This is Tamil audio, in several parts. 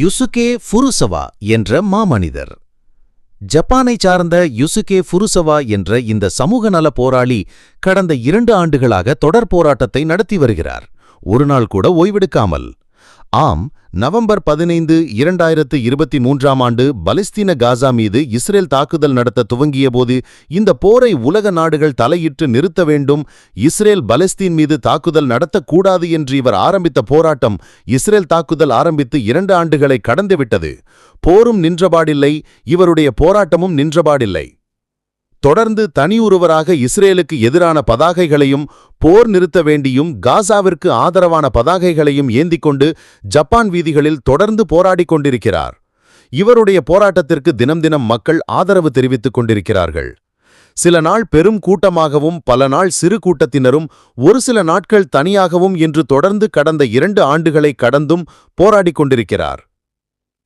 யுசுகே ஃபுருசவா என்ற மாமனிதர். ஜப்பானை சார்ந்த யுசுகே ஃபுருசவா என்ற இந்த சமூக நல போராளி கடந்த இரண்டு ஆண்டுகளாக தொடர் போராட்டத்தை நடத்தி வருகிறார். ஒருநாள் கூட ஓய்வெடுக்காமல் ஆம் நவம்பர் பதினைந்து இரண்டாயிரத்து இருபத்தி மூன்றாம் ஆண்டு பலஸ்தீன காசா மீது இஸ்ரேல் தாக்குதல் நடத்த துவங்கியபோது இந்த போரை உலக நாடுகள் தலையிட்டு நிறுத்த வேண்டும் இஸ்ரேல் பலஸ்தீன் மீது தாக்குதல் நடத்தக்கூடாது என்று இவர் ஆரம்பித்த போராட்டம் இஸ்ரேல் தாக்குதல் ஆரம்பித்து இரண்டு ஆண்டுகளை கடந்துவிட்டது போரும் நின்றபாடில்லை இவருடைய போராட்டமும் நின்றபாடில்லை. தொடர்ந்து தனியுருவராக இஸ்ரேலுக்கு எதிரான பதாகைகளையும் போர் நிறுத்த வேண்டியும் காசாவிற்கு ஆதரவான பதாகைகளையும் ஏந்திக் கொண்டு ஜப்பான் வீதிகளில் தொடர்ந்து போராடிக் கொண்டிருக்கிறார். இவருடைய போராட்டத்திற்கு தினம் தினம் மக்கள் ஆதரவு தெரிவித்துக் கொண்டிருக்கிறார்கள். சில நாள் பெரும் கூட்டமாகவும் பல நாள் சிறு கூட்டத்தினரும் ஒரு சில நாட்கள் தனியாகவும் என்று தொடர்ந்து கடந்த இரண்டு ஆண்டுகளை கடந்தும் போராடிக் கொண்டிருக்கிறார்.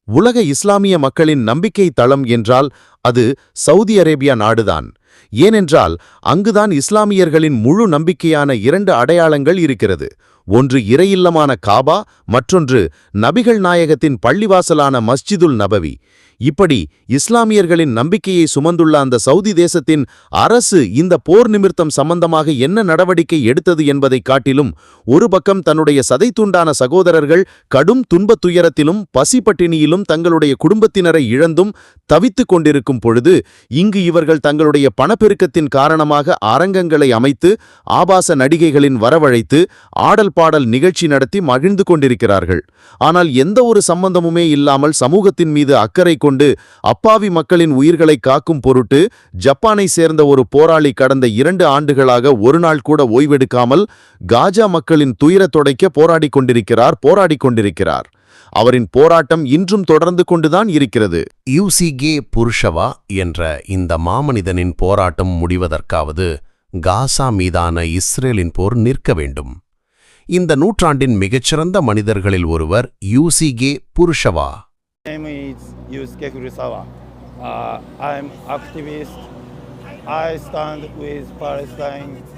உலக இஸ்லாமிய மக்களின் நம்பிக்கை தளம் என்றால் அது சவுதி அரேபியா நாடுதான். ஏனென்றால் அங்குதான் இஸ்லாமியர்களின் முழு நம்பிக்கையான இரண்டு அடையாளங்கள் இருக்கிறது. ஒன்று இறையில்லமான காபா மற்றொன்று நபிகள் நாயகத்தின் பள்ளிவாசலான மஸ்ஜிதுல் நபவி. இப்படி இஸ்லாமியர்களின் நம்பிக்கையை சுமந்துள்ள அந்த சவுதி தேசத்தின் அரசு இந்த போர் நிமித்தம் சம்பந்தமாக என்ன நடவடிக்கை எடுத்தது என்பதைக் காட்டிலும் ஒரு பக்கம் தன்னுடைய சதைத்துண்டான சகோதரர்கள் கடும் துன்பத் துயரத்திலும் பசிப்பட்டினியிலும் தங்களுடைய குடும்பத்தினரை இழந்தும் தவித்துக் கொண்டிருக்கும் பொழுது இங்கு இவர்கள் தங்களுடைய பணப்பெருக்கத்தின் காரணமாக அரங்கங்களை அமைத்து ஆபாச நடிகைகளின் வரவழைத்து ஆடல் பாடல் நிகழ்ச்சி நடத்தி மகிழ்ந்து கொண்டிருக்கிறார்கள். ஆனால் எந்த ஒரு சம்பந்தமுமே இல்லாமல் சமூகத்தின் மீது அக்கறை கொண்டு அப்பாவி மக்களின் உயிர்களை காக்கும் பொருட்டு ஜப்பானை சேர்ந்த ஒரு போராளி கடந்த இரண்டு ஆண்டுகளாக ஒரு நாள் கூட ஓய்வெடுக்காமல் காஜா மக்களின் துயரத் தொடைக்க போராடிக் கொண்டிருக்கிறார் போராடிக் கொண்டிருக்கிறார். அவரின் போராட்டம் இன்றும் தொடர்ந்து கொண்டுதான் இருக்கிறது. யூசிகே புருஷவா என்ற இந்த மாமனிதனின் போராட்டம் முடிவதற்காவது காசா மீதான இஸ்ரேலின் போர் நிற்க வேண்டும். இந்த நூற்றாண்டின் மிகச்சிறந்த மனிதர்களில் ஒருவர் யூசிகே புருஷவா. Yusuke Furusawa. Uh, I'm activist. I stand with Palestine